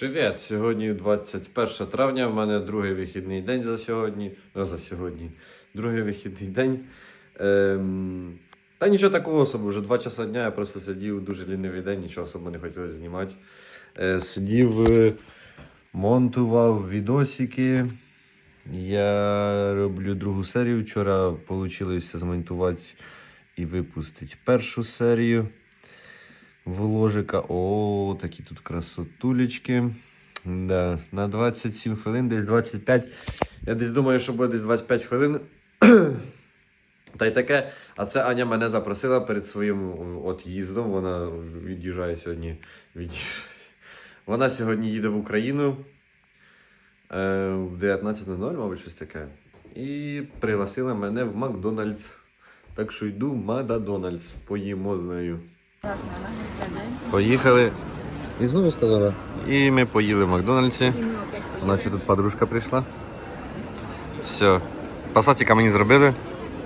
Привіт! Сьогодні 21 травня. В мене другий вихідний день за сьогодні. Ну, за сьогодні. Другий вихідний день. Ем... Та нічого такого особо, вже 2 часа дня я просто сидів, дуже лінивий день, нічого особо не хотілося знімати. Е, сидів, монтував відосики. Я роблю другу серію. Вчора вийшло змонтувати і випустити першу серію вложика. О, такі тут красотулечки. Да, на 27 хвилин, десь 25. Я десь думаю, що буде десь 25 хвилин. Та й таке. А це Аня мене запросила перед своїм от. Вона від'їжджає сьогодні. Від'їжджає. Вона сьогодні їде в Україну е, в 19.00, мабуть, щось таке. І пригласила мене в Макдональдс. Так що йду в Макдональдс. Поїмо з нею. Поїхали. І знову сказала. І ми поїли в Макдональдсі. У нас ще тут подружка прийшла. Все. Пасатіка мені зробили.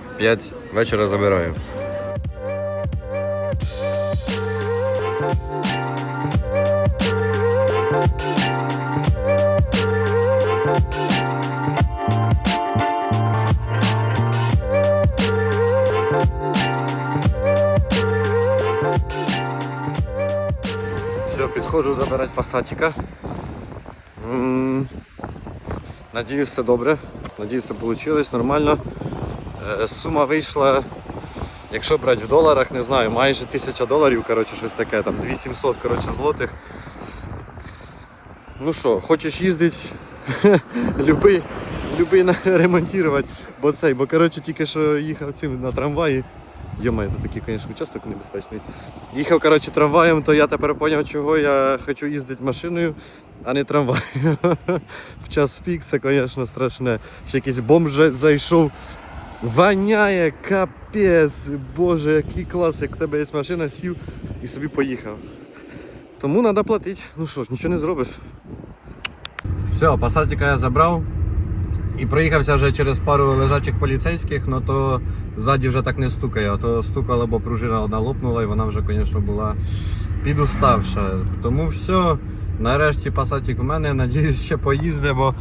В 5 вечора забираю. Підходжу забирати пасатіка. Надіюсь, все добре. Надіюсь, все вийшло нормально. Сума вийшла, якщо брати в доларах, не знаю, майже 1000 доларів, коротше, щось таке, там 2700 коротше, злотих. Ну що, хочеш їздити, люби, люби на- ремонтувати, бо цей, бо коротше, тільки що їхав цим на трамваї. Йомай, тут такий, звісно, участок небезпечний. Їхав, коротше, трамваєм, то я тепер зрозумів, чого я хочу їздити машиною, а не трамваєм. В час пік це, звісно, страшне. Ще якийсь бомж зайшов. Воняє, капець, боже, який клас, як в тебе є машина, сів і собі поїхав. Тому треба платити. Ну що ж, нічого не зробиш. Все, пасатика я забрав. І проїхався вже через пару лежачих поліцейських, ну то ззаді вже так не стукає, а то стукало, бо пружина одна лопнула і вона вже, звісно, була підуставша. Тому все, нарешті пасатик в мене, надіюсь, ще поїзде, бо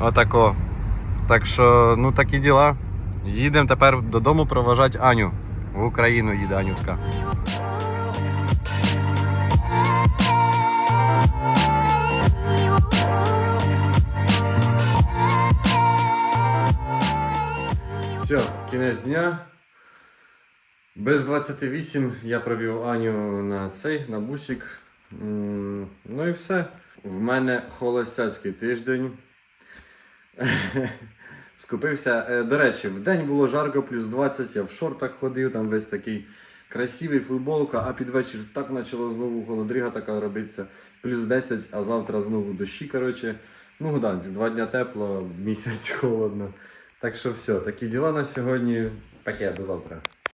отако. Так що, ну такі діла. Їдемо тепер додому проважати Аню. В Україну їде Анютка. Кінець дня. Без 28 я провів Аню на цей, на бусик. Ну і все. В мене холостяцький тиждень. Скупився. Е, До речі, в день було жарко, плюс 20, я в шортах ходив, там весь такий красивий футболка, а під вечір так почало знову холодріга така робиться. Плюс 10, а завтра знову дощі. Коротше. Ну, Гданці, два дня тепло, місяць холодно. Так що все, такі діла на сьогодні. Пакет до завтра.